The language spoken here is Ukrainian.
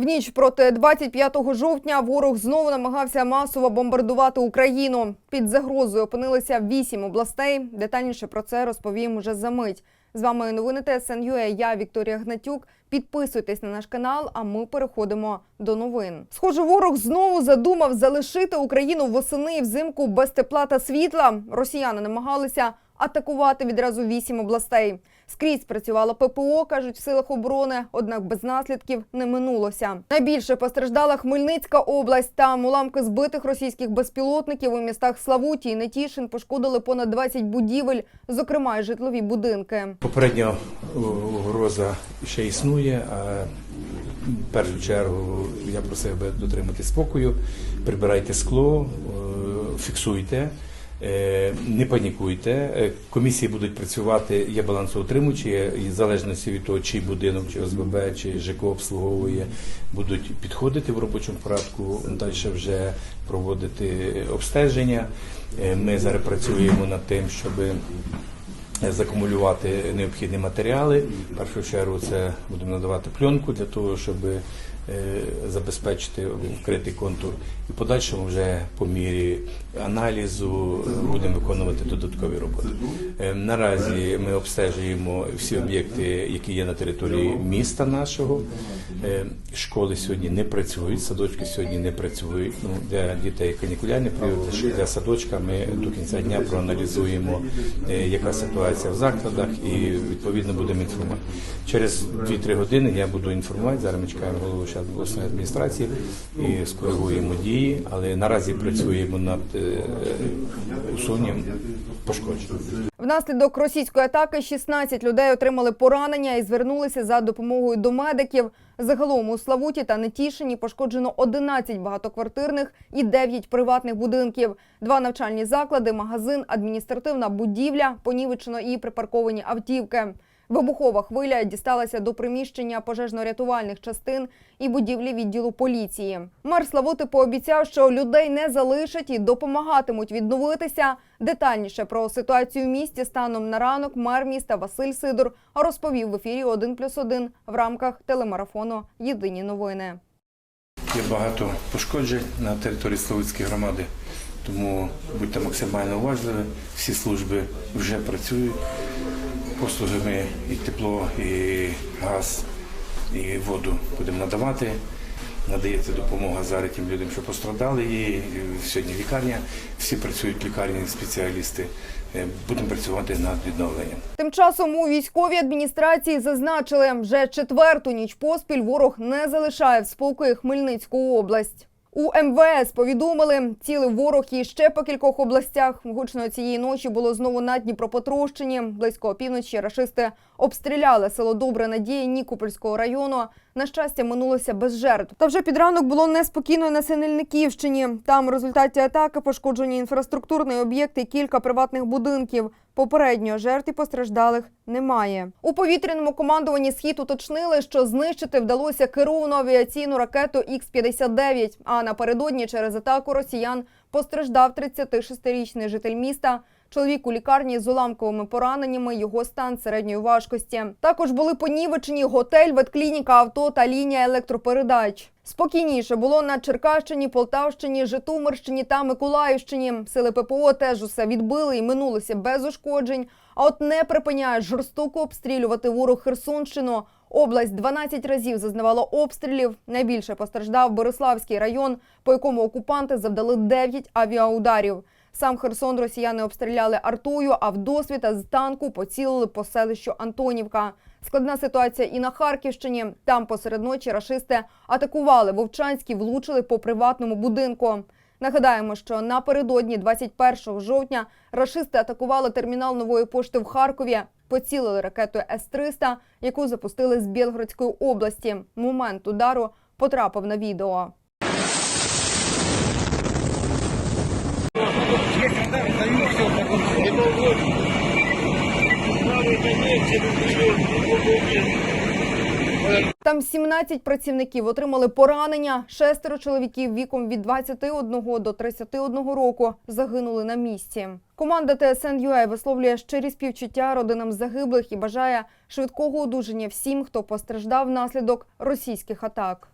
В ніч проти 25 жовтня ворог знову намагався масово бомбардувати Україну. Під загрозою опинилися вісім областей. Детальніше про це розповім уже за мить. З вами новини ТСН.UA, Я Вікторія Гнатюк. Підписуйтесь на наш канал, а ми переходимо до новин. Схоже, ворог знову задумав залишити Україну восени і взимку без тепла та світла. Росіяни намагалися атакувати відразу вісім областей. Скрізь працювало ППО, кажуть в силах оборони, однак без наслідків не минулося. Найбільше постраждала Хмельницька область. Там уламки збитих російських безпілотників у містах Славуті і Нетішин пошкодили понад 20 будівель, зокрема й житлові будинки. Попередня о, угроза ще існує. А в першу чергу я просив би дотримати спокою, прибирайте скло, е, фіксуйте. Е, Не панікуйте. Е, Комісії будуть працювати, є балансоутримувачі, і в залежності від того, чий будинок, чи ОСББ, чи ЖК обслуговує, будуть підходити в робочому порядку, далі вже проводити обстеження. Е, Ми зараз працюємо над тим, щоби закумулювати необхідні матеріали. В першу чергу це будемо надавати пленку для того, щоб забезпечити вкритий контур. І в подальшому вже по мірі аналізу е, будемо виконувати додаткові роботи. Е, Наразі ми обстежуємо всі об'єкти, які є на території міста нашого. Е, Школи сьогодні не працюють, садочки сьогодні не працюють. Ну, для дітей канікулярний період, для- садочка ми до кінця дня проаналізуємо, е, яка ситуація в закладах, і відповідно будемо інформувати. Через 2-3 години я буду інформувати. Зараз ми чекаємо голову ще обласної адміністрації і скоригуємо дії, але наразі працюємо над е, усуненням пошкоджень. Внаслідок російської атаки 16 людей отримали поранення і звернулися за допомогою до медиків. Загалом у Славуті та Нетішині пошкоджено 11 багатоквартирних і 9 приватних будинків, два навчальні заклади, магазин, адміністративна будівля, понівечено і припарковані автівки. Вибухова хвиля дісталася до приміщення пожежно-рятувальних частин і будівлі відділу поліції. Мер Славути пообіцяв, що людей не залишать і допомагатимуть відновитися. Детальніше про ситуацію в місті станом на ранок мер міста Василь Сидор розповів в ефірі «1 плюс 1» в рамках телемарафону Єдині новини. Є багато пошкоджень на території Славутської громади, тому будьте максимально уважливі. Всі служби вже працюють. Послуги ми і тепло, і газ, і воду будемо надавати. Надається допомога зараз тим людям, що пострадали. І сьогодні лікарня. Всі працюють лікарні, спеціалісти. Е, Будемо працювати над відновленням. Тим часом у військовій адміністрації зазначили, вже четверту ніч поспіль ворог не залишає в спокої Хмельницьку область. У МВС повідомили, цілий ворог і ще по кількох областях. Гучно цієї ночі було знову на Дніпропетровщині. Близько опівночі рашисти обстріляли село Добре Надії Нікопольського району. На щастя, минулося без жертв. Та вже під ранок було неспокійно на Синельниківщині. Там в результаті атаки пошкоджені інфраструктурний об'єкт і кілька приватних будинків. Попередньо жертв і постраждалих немає. У повітряному командуванні схід уточнили, що знищити вдалося керовану авіаційну ракету Х-59. А напередодні через атаку росіян постраждав 36-річний житель міста. Чоловік у лікарні з уламковими пораненнями, його стан середньої важкості. Також були понівечені готель, ветклініка, авто та лінія електропередач. Спокійніше було на Черкащині, Полтавщині, Житомирщині та Миколаївщині. Сили ППО теж усе відбили і минулося без ушкоджень. А от не припиняє жорстоко обстрілювати ворог Херсонщину. Область 12 разів зазнавала обстрілів. Найбільше постраждав Бориславський район, по якому окупанти завдали 9 авіаударів. Сам Херсон росіяни обстріляли артою, а вдосвіта з танку поцілили по селищу Антонівка. Складна ситуація і на Харківщині. Там посеред ночі рашисти атакували Вовчанський, влучили по приватному будинку. Нагадаємо, що напередодні 21 жовтня рашисти атакували термінал нової пошти в Харкові. Поцілили ракетою С-300, яку запустили з Білгородської області. Момент удару потрапив на відео. Там 17 працівників отримали поранення. Шестеро чоловіків віком від 21 до 31 року загинули на місці. Команда ТСН.UA висловлює щирі співчуття родинам загиблих і бажає швидкого одужання всім, хто постраждав внаслідок російських атак.